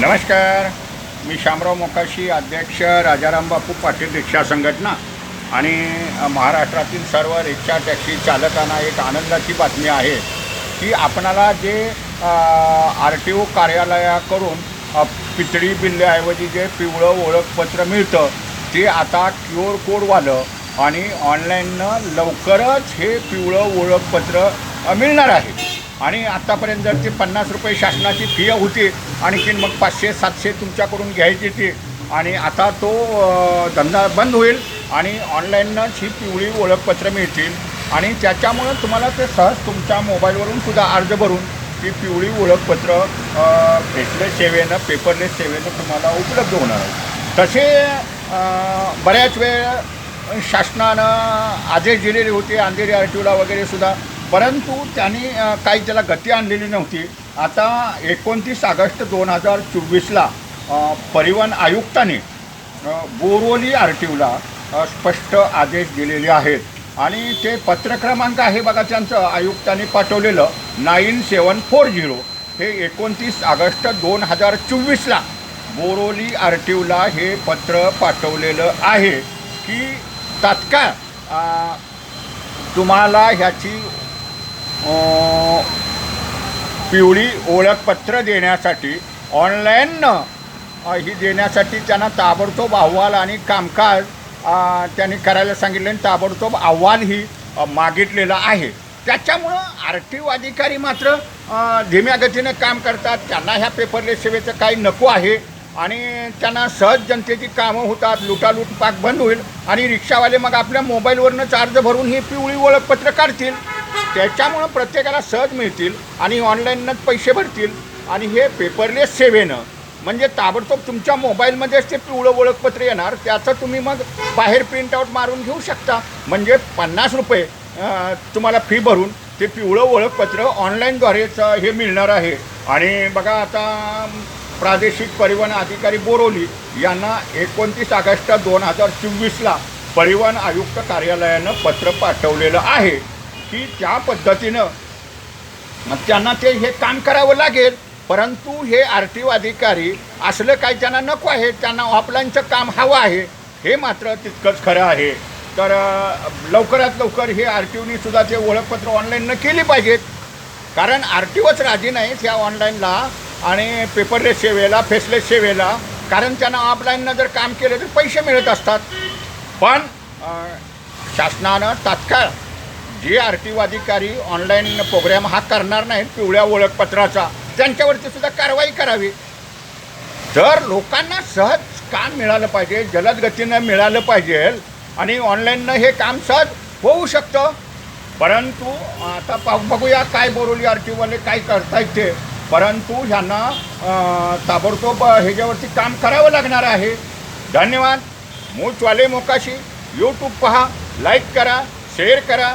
नमस्कार. मी शामराव मोकाशी अध्यक्ष राजाराम बापू पाटील रिक्षा संघटना आणि महाराष्ट्रातील सर्व रिक्षा टॅक्सी चालकांना एक आनंदाची बातमी आहे की आपणाला जे आर टी ओ कार्यालयाकडून पितळी बिल्ल्याऐवजी जे पिवळं ओळखपत्र मिळतं ते आता क्यू आर कोडवालं आणि ऑनलाईननं लवकरच हे पिवळं ओळखपत्र मिळणार आहे. आणि आत्तापर्यंत जर ती पन्नास रुपये शासनाची फी होती आणखीन मग पाचशे सातशे तुमच्याकडून घ्यायची ती आणि आता तो धंदा बंद होईल आणि ऑनलाईनच ही पिवळी ओळखपत्र मिळतील. आणि त्याच्यामुळं तुम्हाला ते सहज तुमच्या मोबाईलवरून सुद्धा अर्ज भरून ती पिवळी ओळखपत्र फेसलेस सेवेनं पेपरलेस सेवेनं तुम्हाला उपलब्ध होणार आहे. तसे बऱ्याच वेळ शासनानं आदेश दिलेले होते अंधेरी आर टी ओला वगैरे सुद्धा. परंतु त्यांनी काही त्याला गती आणलेली नव्हती. आता एकोणतीस ऑगस्ट दोन हजार चोवीसला परिवहन आयुक्ताने बोरोली आर टी ओला स्पष्ट आदेश दिलेले आहेत. आणि ते पत्र क्रमांक आहे बघा त्यांचं आयुक्तांनी पाठवलेलं नाईन सेवन फोर झिरो हे एकोणतीस ऑगस्ट दोन हजार चोवीसला बोरोली आर टी ओला हे पत्र पाठवलेलं आहे की तात्काळ तुम्हाला ह्याची पिवळी ओळखपत्र देण्यासाठी ऑनलाईन ही देण्यासाठी त्यांना ताबडतोब अहवाल आणि कामकाज त्यांनी करायला सांगितले आणि ताबडतोब अहवालही ही मागितलेला आहे. त्याच्यामुळं आर टी ओ अधिकारी मात्र धीम्या गतीनं काम करतात. त्यांना ह्या पेपरलेस सेवेचं काही नको आहे. आणि त्यांना सहज जनतेची कामं होतात लुटालूट पाक बंद होईल आणि रिक्षावाले मग आपल्या मोबाईलवरनं चार्ज भरून ही पिवळी ओळखपत्र काढतील. त्याच्यामुळं प्रत्येकाला सहज मिळतील आणि ऑनलाईनच पैसे भरतील. आणि हे पेपरलेस सेवेनं म्हणजे ताबडतोब तुमच्या मोबाईलमध्येच ते पिवळं ओळखपत्र येणार त्याचं तुम्ही मग बाहेर प्रिंटआउट मारून घेऊ शकता. म्हणजे पन्नास रुपये तुम्हाला फी भरून ते पिवळं ओळखपत्र ऑनलाईनद्वारेच हे मिळणार आहे. आणि बघा आता प्रादेशिक परिवहन अधिकारी बोरोली यांना एकोणतीस ऑगस्ट दोन हजार चोवीसला परिवहन आयुक्त कार्यालयानं पत्र पाठवलेलं आहे. की त्या पद्धतीनं मग त्यांना ते हे काम करावं लागेल. परंतु हे आर टी ओ अधिकारी असलं काय त्यांना नको आहे त्यांना ऑफलाईनचं काम हवं आहे हे मात्र तितकंच खरं आहे. तर लवकरात लवकर हे आर टी ओनी सुद्धा ते ओळखपत्र ऑनलाईननं केली पाहिजेत. कारण आर टी ओच राजी नाहीत ह्या ऑनलाईनला आणि पेपरलेस सेवेला फेसलेस सेवेला. कारण त्यांना ऑफलाईननं जर काम केलं तर पैसे मिळत असतात. पण शासनानं तात्काळ जे आर टी अधिकारी ऑनलाईन प्रोग्राम हा करणार नाहीत पिवळ्या ओळखपत्राचा त्यांच्यावरती सुद्धा कारवाई करावी. तर लोकांना सहज काम मिळालं पाहिजे जलद गतीनं मिळालं पाहिजे आणि ऑनलाईननं हे काम सहज होऊ शकतं परंतु आता पाहू बघूया काय बोरवली आर टी ओवाले काय करतायत ते. परंतु ह्यांना ताबडतोब ह्याच्यावरती काम करावं लागणार आहे. धन्यवाद. मूचवाले मोकाशी. यूट्यूब पहा लाईक करा शेअर करा.